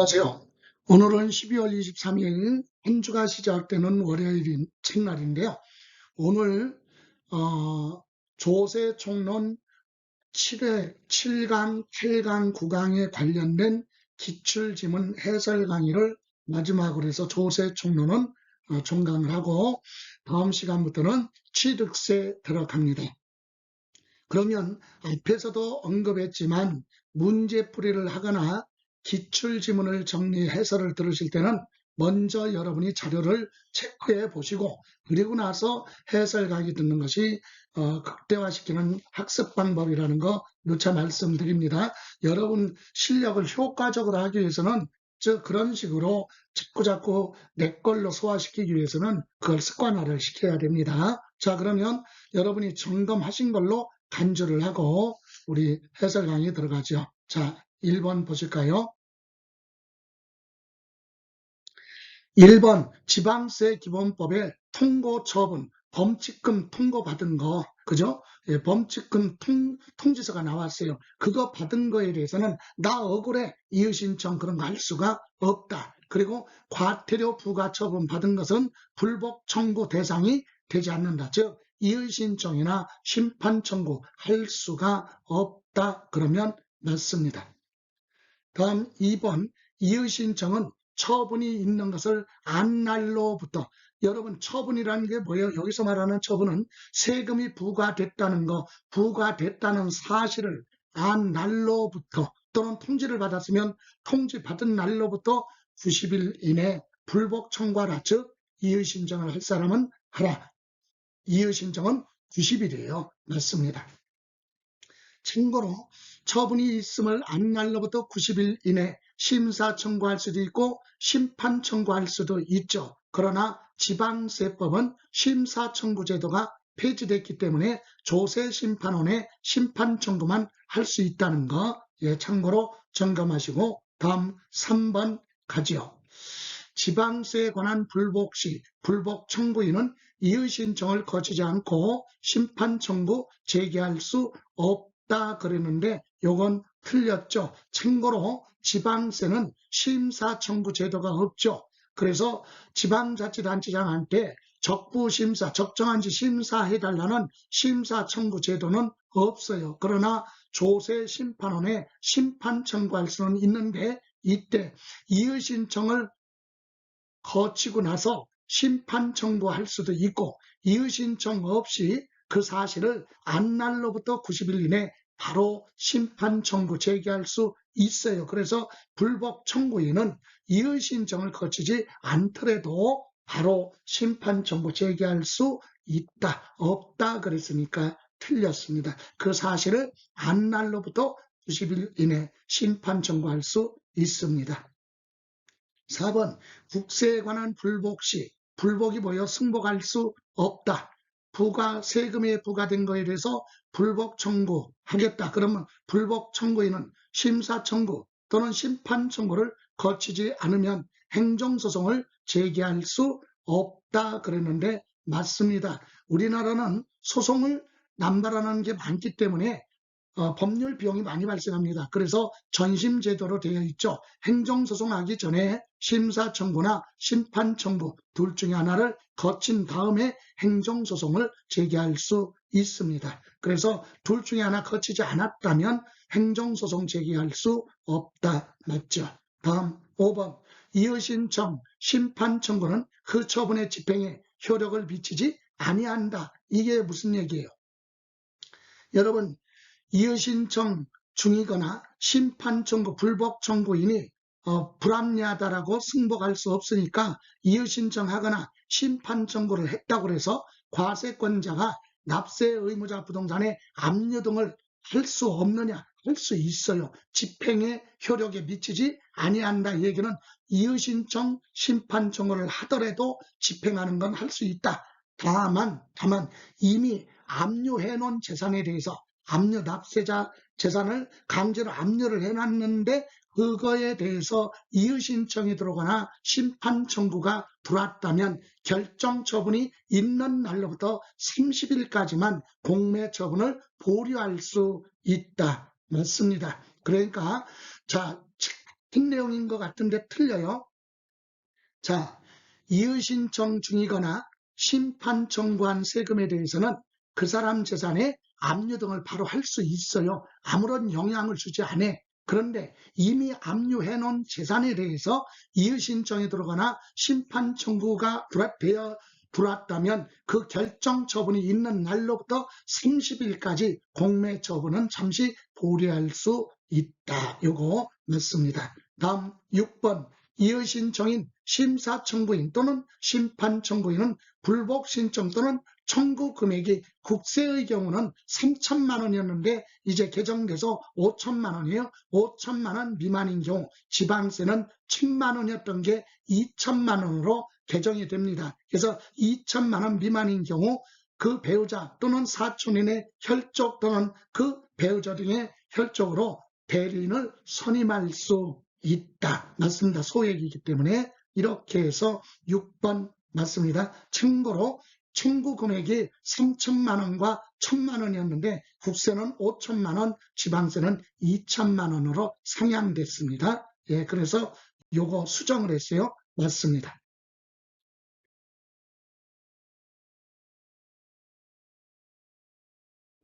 안녕하세요. 오늘은 12월 23일 한 주가 시작되는 월요일인 책날인데요. 오늘 어, 조세 총론 7회 7강, 8강, 9강에 관련된 기출지문 해설 강의를 마지막으로 해서 조세 총론은 어, 종강을 하고 다음 시간부터는 취득세 들어갑니다. 그러면 앞에서도 언급했지만 문제풀이를 하거나 기출 지문을 정리 해설을 들으실 때는 먼저 여러분이 자료를 체크해 보시고 그리고 나서 해설 강의 듣는 것이 어, 극대화시키는 학습 방법이라는 거 누차 말씀드립니다. 여러분 실력을 효과적으로 하기 위해서는 즉 그런 식으로 자꾸 자꾸 내 걸로 소화시키기 위해서는 그걸 습관화를 시켜야 됩니다. 자 그러면 여러분이 점검하신 걸로 간주를 하고 우리 해설 강의 들어가죠. 자 1번 보실까요? 1번 지방세 기본법에 통고 처분 범칙금 통고받은 거 그죠? 예, 범칙금 통, 통지서가 나왔어요. 그거 받은 거에 대해서는 나 억울해 이의신청 그런 거 할 수가 없다. 그리고 과태료 부과 처분 받은 것은 불복 청구 대상이 되지 않는다. 즉 이의신청이나 심판 청구 할 수가 없다. 그러면 맞습니다. 다음 2번 이의신청은 처분이 있는 것을 안 날로부터 여러분 처분이라는 게 뭐예요? 여기서 말하는 처분은 세금이 부과됐다는 거, 부과됐다는 사실을 안 날로부터 또는 통지를 받았으면 통지 받은 날로부터 90일 이내 불복 청구하라. 즉 이의신청을 할 사람은 하라. 이의신청은 90일이에요. 맞습니다. 참고로 처분이 있음을 안 날로부터 90일 이내 심사 청구할 수도 있고 심판 청구할 수도 있죠. 그러나 지방세법은 심사 청구 제도가 폐지됐기 때문에 조세심판원의 심판 청구만 할 수 있다는 거 예, 참고로 점검하시고 다음 3번 가지요. 지방세에 관한 불복 시 불복 청구인은 이의 신청을 거치지 않고 심판 청구 제기할 수 없다 그랬는데 요건 틀렸죠. 참고로 지방세는 심사 청구 제도가 없죠. 그래서 지방자치단체장한테 적부심사, 적정한지 심사해달라는 심사 청구 제도는 없어요. 그러나 조세심판원에 심판 청구할 수는 있는데 이때 이의 신청을 거치고 나서 심판 청구할 수도 있고 이의 신청 없이 그 사실을 안날로부터 90일 이내 바로 심판 청구 제기할 수 있어요. 그래서 불법 청구인은 이의 신청을 거치지 않더라도 바로 심판 청구 제기할 수 있다, 없다 그랬으니까 틀렸습니다. 그 사실을 안 날로부터 90일 이내 심판 청구할 수 있습니다. 4번 국세에 관한 불복 시 불복이 뭐여 승복할 수 없다. 부가 세금에 부과된 거에 대해서 불복 청구하겠다. 그러면 불복 청구인은 심사 청구 또는 심판 청구를 거치지 않으면 행정소송을 제기할 수 없다 그랬는데 맞습니다. 우리나라는 소송을 남발하는 게 많기 때문에 어, 법률 비용이 많이 발생합니다. 그래서 전심 제도로 되어 있죠. 행정소송하기 전에 심사 청구나 심판 청구 둘 중에 하나를 거친 다음에 행정소송을 제기할 수 있습니다. 그래서 둘 중에 하나 거치지 않았다면 행정소송 제기할 수 없다. 맞죠? 다음 5번 이의신청, 심판 청구는 그 처분의 집행에 효력을 미치지 아니한다. 이게 무슨 얘기예요? 여러분 이의신청 중이거나 심판 청구, 불복 청구인이 어, 불합리하다라고 승복할 수 없으니까 이의신청하거나 심판 청구를 했다고 해서 과세권자가 납세 의무자 부동산에 압류 등을 할 수 없느냐? 할 수 있어요. 집행의 효력에 미치지 아니한다. 이 얘기는 이의신청, 심판 청구를 하더라도 집행하는 건 할 수 있다. 다만, 다만 이미 압류해 놓은 재산에 대해서 압류 납세자 재산을 강제로 압류를 해놨는데 그거에 대해서 이의 신청이 들어오거나 심판 청구가 들어왔다면 결정 처분이 있는 날로부터 30일까지만 공매 처분을 보류할 수 있다. 맞습니다. 그러니까 자 같은 내용인 것 같은데 틀려요. 자, 이의신청 중이거나 심판 청구한 세금에 대해서는 그 사람 재산에 압류 등을 바로 할 수 있어요. 아무런 영향을 주지 않아. 그런데 이미 압류해 놓은 재산에 대해서 이의신청에 들어가나 심판 청구가 되어 들어왔다면 그 결정 처분이 있는 날로부터 30일까지 공매 처분은 잠시 보류할 수 있다. 요거 맞습니다. 다음 6번 이의신청인 심사청구인 또는 심판청구인은 불복신청 또는 청구 금액이 국세의 경우는 3천만 원이었는데 이제 개정돼서 5천만 원이에요. 5천만 원 미만인 경우 지방세는 1천만 원이었던 게 2천만 원으로 개정이 됩니다. 그래서 2천만 원 미만인 경우 그 배우자 또는 사촌인의 혈족 또는 그 배우자 등의 혈족으로 대리인을 선임할 수 있다. 맞습니다. 소액이기 때문에 이렇게 해서 6번 맞습니다. 참고로 청구 금액이 3천만 원과 1천만 원이었는데 국세는 5천만 원, 지방세는 2천만 원으로 상향됐습니다. 예, 그래서 요거 수정을 했어요. 맞습니다.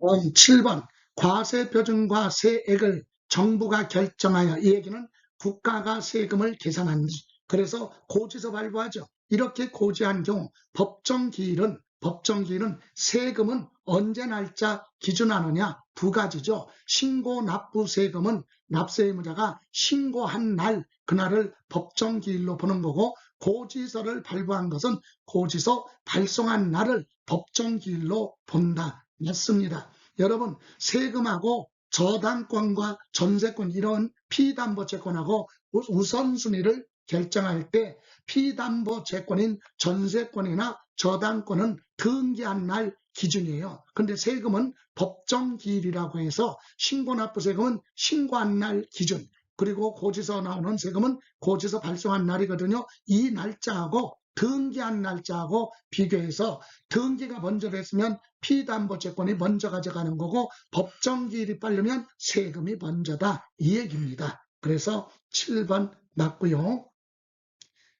다음 7번 과세 표준과 세액을 정부가 결정하여 이 얘기는 국가가 세금을 계산한다. 그래서 고지서 발부하죠. 이렇게 고지한 경우 법정 기일은 법정기일은 세금은 언제 날짜 기준하느냐 두 가지죠. 신고 납부 세금은 납세 의무자가 신고한 날 그날을 법정기일로 보는 거고 고지서를 발부한 것은 고지서 발송한 날을 법정기일로 본다. 맞습니다. 여러분 세금하고 저당권과 전세권 이런 피담보채권하고 우선순위를 결정할 때 피담보 채권인 전세권이나 저당권은 등기한 날 기준이에요. 근데 세금은 법정기일이라고 해서 신고납부세금은 신고한 날 기준 그리고 고지서 나오는 세금은 고지서 발송한 날이거든요. 이 날짜하고 등기한 날짜하고 비교해서 등기가 먼저 됐으면 피담보채권이 먼저 가져가는 거고 법정기일이 빠르면 세금이 먼저다 이 얘기입니다. 그래서 7번 맞고요.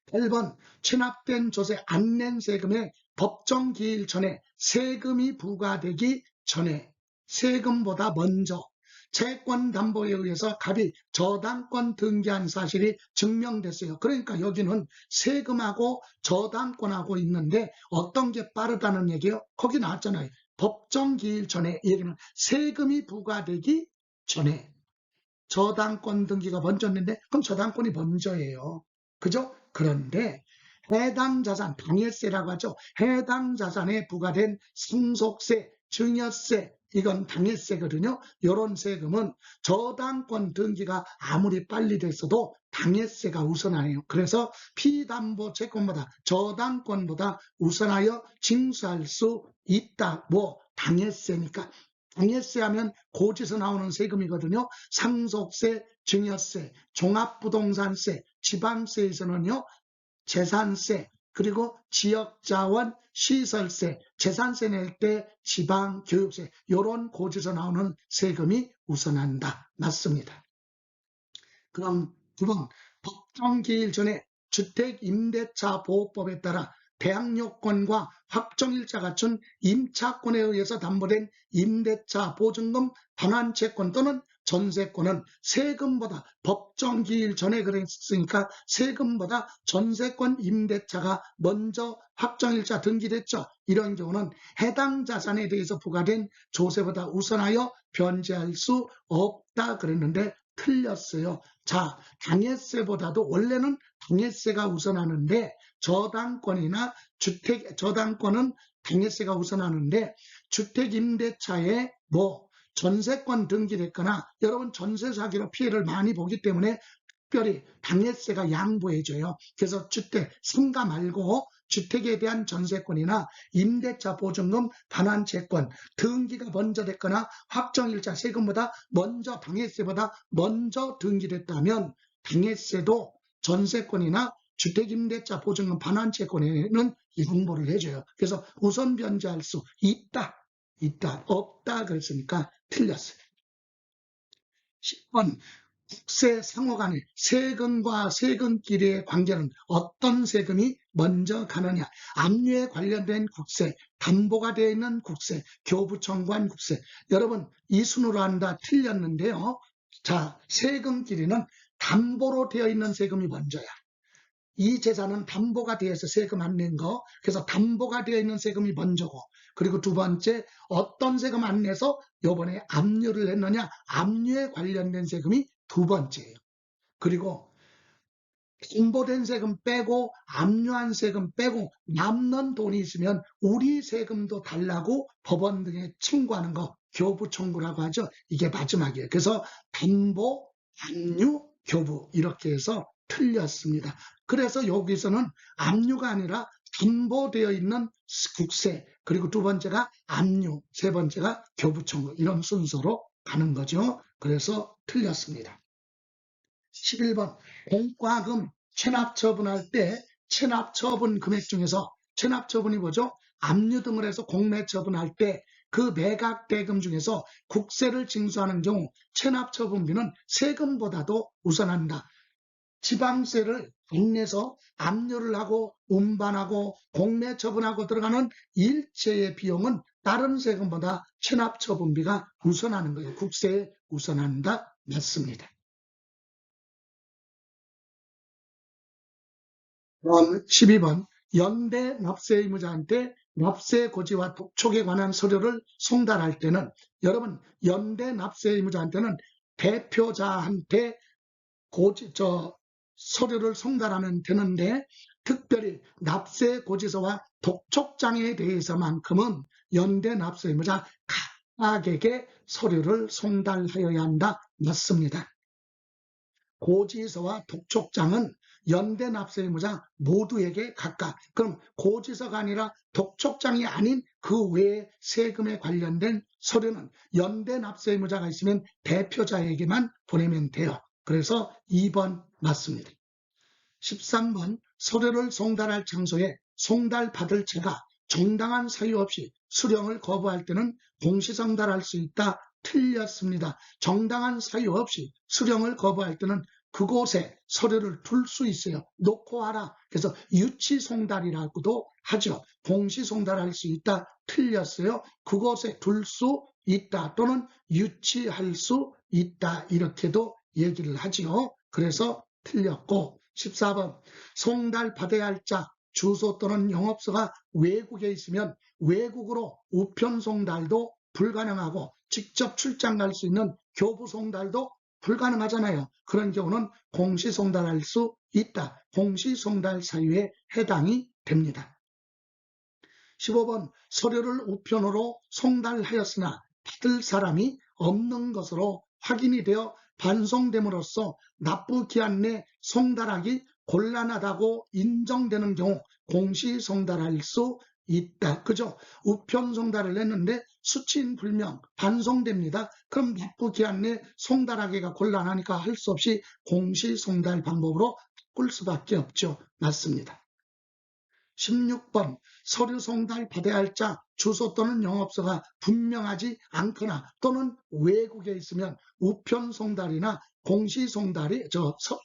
8번 체납된 조세 안 낸 세금에 법정 기일 전에 세금이 부과되기 전에 세금보다 먼저 채권담보에 의해서 갑이 저당권 등기한 사실이 증명됐어요. 그러니까 여기는 세금하고 저당권하고 있는데 어떤 게 빠르다는 얘기예요? 거기 나왔잖아요. 법정 기일 전에 얘기는 세금이 부과되기 전에 저당권 등기가 먼저였는데 그럼 저당권이 먼저예요. 그죠? 그런데 해당 자산, 당해세라고 하죠. 해당 자산에 부과된 상속세, 증여세, 이건 당해세거든요. 이런 세금은 저당권 등기가 아무리 빨리 됐어도 당해세가 우선하네요. 그래서 피담보 채권보다 저당권보다 우선하여 징수할 수 있다. 뭐 당해세니까 당해세 하면 고지서 나오는 세금이거든요. 상속세, 증여세, 종합부동산세, 지방세에서는요. 재산세, 그리고 지역자원, 시설세, 재산세 낼 때 지방, 교육세 이런 고지서 나오는 세금이 우선한다. 맞습니다. 그럼 두 번 법정 기일 전에 주택임대차 보호법에 따라 대항요건과 확정일자 갖춘 임차권에 의해서 담보된 임대차 보증금 반환채권 또는 전세권은 세금보다 법정기일 전에 그랬으니까 세금보다 전세권 임대차가 먼저 확정일자 등기됐죠. 이런 경우는 해당 자산에 대해서 부과된 조세보다 우선하여 변제할 수 없다 그랬는데 틀렸어요. 자, 당해세보다도 원래는 당해세가 우선하는데 저당권이나 주택 저당권은 당해세가 우선하는데 주택 임대차에 뭐 전세권 등기됐거나 여러분 전세 사기로 피해를 많이 보기 때문에 특별히 당해세가 양보해줘요. 그래서 주택 상가 말고 주택에 대한 전세권이나 임대차 보증금 반환채권 등기가 먼저 됐거나 확정일자 세금보다 먼저 당해세보다 먼저 등기됐다면 당해세도 전세권이나 주택임대차 보증금 반환채권에는 양보를 해줘요. 그래서 우선 변제할 수 있다. 있다. 없다. 그랬으니까 틀렸어요. 10번 국세 상호 간의 세금과 세금끼리의 관계는 어떤 세금이 먼저 가느냐. 압류에 관련된 국세, 담보가 되어 있는 국세, 교부청관 국세. 여러분, 이 순으로 한다 틀렸는데요. 자, 세금끼리는 담보로 되어 있는 세금이 먼저야. 이 재산은 담보가 되어서 세금 안 낸 거. 그래서 담보가 되어 있는 세금이 먼저고. 그리고 두 번째, 어떤 세금 안 내서 요번에 압류를 했느냐. 압류에 관련된 세금이 두 번째예요. 그리고 담보된 세금 빼고 압류한 세금 빼고 남는 돈이 있으면 우리 세금도 달라고 법원 등에 청구하는 거 교부 청구라고 하죠. 이게 마지막이에요. 그래서 담보, 압류, 교부 이렇게 해서 틀렸습니다. 그래서 여기서는 압류가 아니라 담보되어 있는 국세 그리고 두 번째가 압류, 세 번째가 교부 청구 이런 순서로 가는 거죠. 그래서 틀렸습니다. 11번 공과금 체납 처분할 때 체납 처분 금액 중에서 체납 처분이 뭐죠? 압류 등을 해서 공매 처분할 때 그 매각 대금 중에서 국세를 징수하는 경우 체납 처분비는 세금보다도 우선한다. 지방세를 안 내서 압류를 하고 운반하고 공매 처분하고 들어가는 일체의 비용은 다른 세금보다 체납 처분비가 우선하는 거예요. 국세에 우선한다. 맞습니다. 다음 12번 연대 납세 의무자한테 납세 고지와 독촉에 관한 서류를 송달할 때는 여러분 연대 납세 의무자한테는 대표자한테 고지 저 서류를 송달하면 되는데 특별히 납세 고지서와 독촉장에 대해서만큼은 연대 납세 의무자 각각에게 서류를 송달하여야 한다 맞습니다. 고지서와 독촉장은 연대 납세 의무자 모두에게 각각 그럼 고지서가 아니라 독촉장이 아닌 그 외에 세금에 관련된 서류는 연대 납세 의무자가 있으면 대표자에게만 보내면 돼요. 그래서 2번 맞습니다. 13번 서류를 송달할 장소에 송달받을 채가 정당한 사유 없이 수령을 거부할 때는 공시송달할 수 있다. 틀렸습니다. 정당한 사유 없이 수령을 거부할 때는 그곳에 서류를 둘 수 있어요. 놓고 하라. 그래서 유치송달이라고도 하죠. 공시송달할 수 있다. 틀렸어요. 그곳에 둘 수 있다. 또는 유치할 수 있다. 이렇게도 얘기를 하지요. 그래서 틀렸고 14번 송달 받아야 할 자 주소 또는 영업소가 외국에 있으면 외국으로 우편 송달도 불가능하고 직접 출장 갈 수 있는 교부 송달도 불가능하잖아요. 그런 경우는 공시 송달할 수 있다. 공시 송달 사유에 해당이 됩니다. 15번 서류를 우편으로 송달하였으나 받을 사람이 없는 것으로 확인이 되어 반송됨으로써 납부 기한 내 송달하기 곤란하다고 인정되는 경우 공시 송달할 수 있다. 그죠? 우편 송달을 했는데 수치인 불명 반송됩니다. 그럼 납부 기한 내 송달하기가 곤란하니까 할 수 없이 공시 송달 방법으로 바꿀 수밖에 없죠. 맞습니다. 16번 서류 송달 받아야 할 자 주소 또는 영업소가 분명하지 않거나 또는 외국에 있으면 우편 송달이나 공시 송달이 저 서,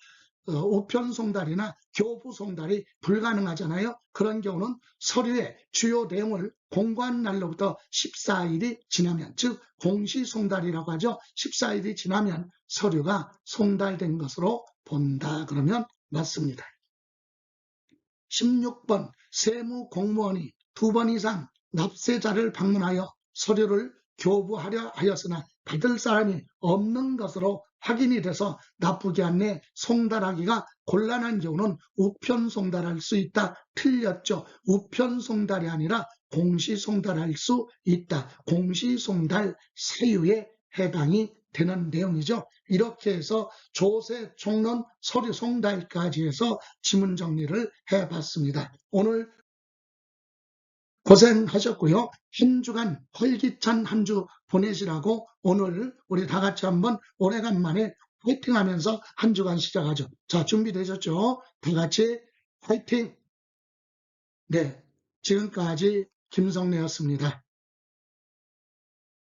어, 우편 송달이나 교부 송달이 불가능하잖아요. 그런 경우는 서류의 주요 내용을 공고한 날로부터 14일이 지나면 즉 공시 송달이라고 하죠. 14일이 지나면 서류가 송달된 것으로 본다. 그러면 맞습니다. 16번 세무 공무원이 두 번 이상 납세자를 방문하여 서류를 교부하려 하였으나 받을 사람이 없는 것으로 확인이 돼서 납부기 안내 송달하기가 곤란한 경우는 우편 송달할 수 있다. 틀렸죠. 우편 송달이 아니라 공시 송달할 수 있다. 공시 송달 사유에 해당이 되는 내용이죠. 이렇게 해서 조세 총론 서류 송달까지 해서 지문 정리를 해봤습니다. 오늘 고생하셨고요. 한 주간 활기찬 한 주 보내시라고 오늘 우리 다 같이 한번 오래간만에 화이팅 하면서 한 주간 시작하죠. 자, 준비되셨죠? 다 같이 화이팅! 네, 지금까지 김성래였습니다.